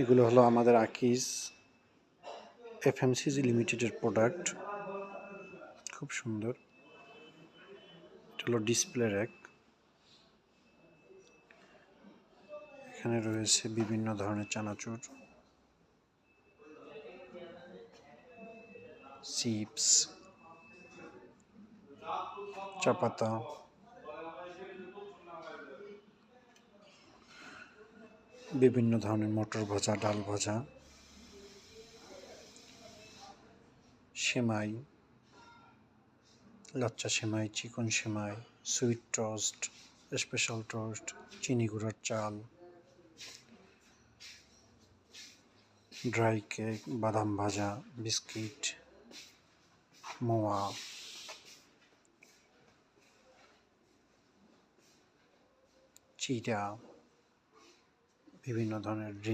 এগুলা হলো আমাদের আকিস এফএমসিজি লিমিটেডের প্রোডাক্ট খুব সুন্দর। এটা হলো ডিসপ্লে র্যাক এখানে রয়েছে বিভিন্ন ধরনের চানাচুর। চিপস চা বিভিন্ন ধরনের মটর ভাজা, ডাল ভাজা, সেমাই, লাচ্চা সেমাই, চিকন সেমাই, সুইট টোস্ট, স্পেশাল টোস্ট, চিনি গুঁড়ার চাল, ড্রাই কেক, বাদাম ভাজা, বিস্কিট, মোয়া চিরা বিভিন্ন ধরনের ড্রিঙ্ক